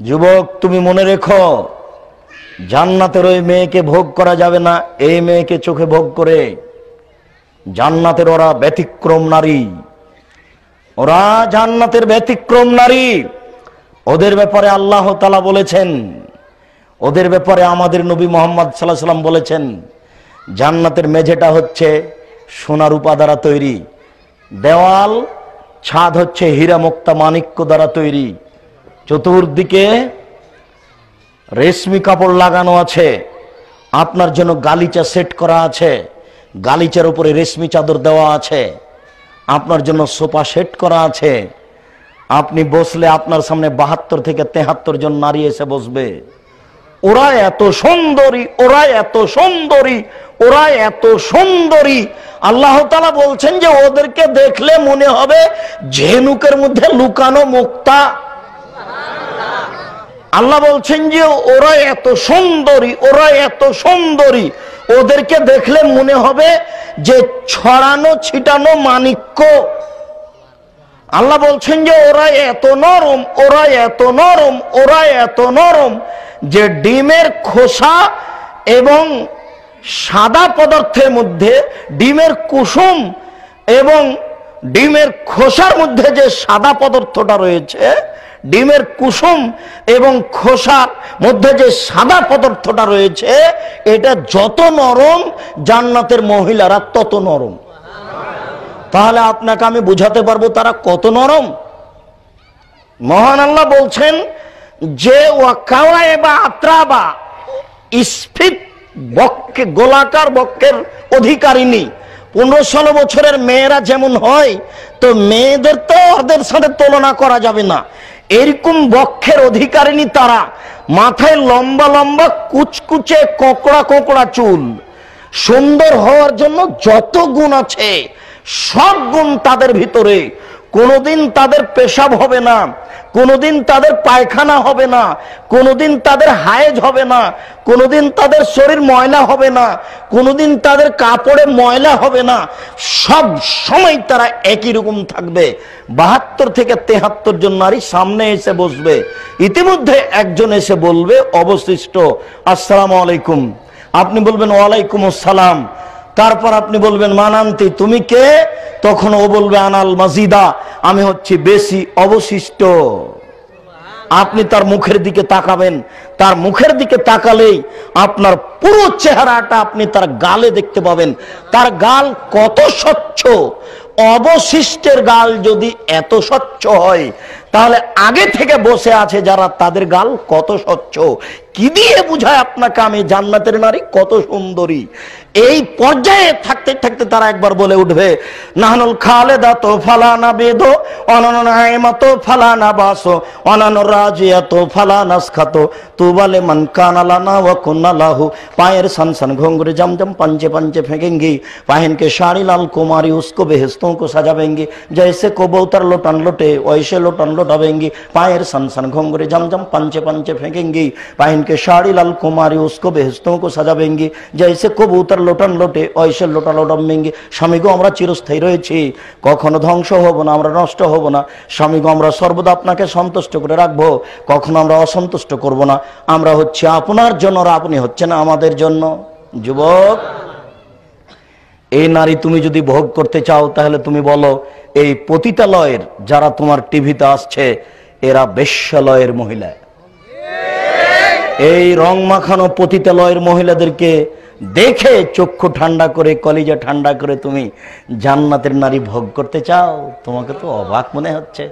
যুবক, তুমি মনে রেখো, জান্নাতের ওই মেয়েকে ভোগ করা যাবে না, এই মেয়েকে চোখে ভোগ করে। জান্নাতের ওরা ব্যতিক্রম নারী। ওরা জান্নাতের ব্যতিক্রম নারী। ওদের ব্যাপারে আল্লাহ তালা বলেছেন, ওদের ব্যাপারে আমাদের নবী মোহাম্মদ সাল্লাহ সাল্লাম বলেছেন, জান্নাতের মেঝেটা হচ্ছে সোনার উপা দ্বারা তৈরি, দেওয়াল, ছাদ হচ্ছে হীরা মুক্তা মাণিক্য দ্বারা তৈরি। চতুর্দিকে রেশমি কাপড় লাগানো আছে। আপনার জন্য গালিচা সেট করা আছে। গালিচার উপরে রেশমি চাদর দেওয়া আছে। আপনার জন্য সোফা সেট করা আছে। আপনি বসলে আপনার সামনে বাহাত্তর থেকে তেহাত্তর জন নারী এসে বসবে। ওরা এত সুন্দরী, ওরা এত সুন্দরী, ওরা এত সুন্দরী। আল্লাহ বলছেন যে ওদেরকে দেখলে মনে হবে ঝেনুকের মধ্যে লুকানো মুক্তা আল্লাহ বলছেন যে ওরা এত সুন্দরী, ওরা এত সুন্দরী। ওদেরকে দেখলে মনে হবে যে ছড়ানো, ছিটানো মানিক্য। আল্লাহ বলছেন যে ওরা এত নরম, ওরা এত নরম, ওরা এত নরম যে ডিমের খোসা এবং সাদা পদার্থের মধ্যে ডিমের কুসুম এবং ডিমের খোসার মধ্যে যে সাদা পদার্থটা রয়েছে ডিমের কুসুম এবং খোসার মধ্যে যে সাদা পদার্থটা রয়েছে, এটা যত নরম, জান্নাতের মহিলারা তত নরম। তাহলে আপনাকে আমি বুঝাতে পারব তারা কত নরম। মহান আল্লাহ বলছেন যে ওয়াকাওয়ায় বা আত্রাবা স্ফিত বক্ষে, গোলাকার বক্ষের অধিকারিনী পনেরো ষোলো বছরের মেয়েরা যেমন হয়, তো মেয়েদের তো ওদের সাথে তুলনা করা যাবে না। এরকম বক্ষের অধিকারিনী তারা, মাথায় লম্বা লম্বা কুচকুচে কোকড়া কোকড়া চুল। সুন্দর হওয়ার জন্য যত গুণ আছে, সব গুণ তাদের ভিতরে। কোনোদিন তাদের পেশাব হবে না, কোনোদিন তাদের পায়খানা হবে না, কোনোদিন তাদের হায়েজ হবে না, কোনোদিন তাদের শরীর ময়লা হবে না, কোনোদিন তাদের কাপড়ে ময়লা হবে না, সব সময় তারা একই রকম থাকবে। বাহাত্তর থেকে তেহাত্তর জন নারী সামনে এসে বসবে। ইতিমধ্যে একজন এসে বলবে, অবশিষ্ট, আসসালামু আলাইকুম। আপনি বলবেন, ওয়ালাইকুম আসসালাম। তারপর আপনি বলবেন, মানান্তি, তুমি কে? তখন ও বলবে, আনাল মাজিদা, আমি হচ্ছি বেশি অবশিষ্ট। আপনি তার মুখের দিকে তাকাবেন। তার মুখের দিকে তাকালেই আপনার পুরো চেহারাটা আপনি তার গালে দেখতে পাবেন। তার গাল কত স্বচ্ছ? অবশিষ্টের গাল যদি এত স্বচ্ছ হয়, তাহলে আগে থেকে বসে আছে যারা তাদের গাল কত স্বচ্ছ? কি দিয়ে বুঝায় আপনাকে আমি জান্নাতের নারী? কত সুন্দরী। এই পর্যায়ে থাকতে থাকতে তারা একবার বলে উঠবে নাহনুল খালেদা তো ফালানা বেদ অননায়মা তো ফালানা বাসো অনান রাজিয়া তো ফালানা খাতো তু বলে মন কানালানা ও কুন্নালাহু পায়ের सन सन घोंगरे जम जम पंचे पंचे फेंकेंगी पहन के साड़ी लाल कुमारी उसको बेहस्तों को सजावेंगी जैसे कबूतर लोटन लोटे वैसे लोटन लोटावेंगी पायर सन सन घोंगरे जम जम पंचे पंचे फेंकेंगी पहन के साड़ी लाल कुमारी उसको बेहस्तों को सजावेंगी जैसे কবুতর লোটান লোটে ঐশে লোটা লোটামেঙ্গি স্বামীগো, আমরা চিরস্থায়ী রয়েছি। কখনো ধ্বংস হব না, আমরা নষ্ট হব না। স্বামীগো, আমরা সর্বদা আপনাকে সন্তুষ্ট করে রাখব। কখনো আমরা অসন্তুষ্ট করব না। আমরা হচ্ছে আপনার জন্য আর আপনি হচ্ছেন আমাদের জন্য। যুবক, এই নারী তুমি যদি ভোগ করতে চাও, তাহলে তুমি বলো, এই পতিতালয়ের যারা তোমার টিভিতে আসছে, এরা বেশ্যালয়ের মহিলা। এই রং মাখানো পতিতালয়ের মহিলাদেরকে দেখে চক্ষু ঠান্ডা করে, কলিজা ঠান্ডা করে তুমি জান্নাতের নারী ভোগ করতে চাও? তোমাকে তো অবাক মনে হচ্ছে।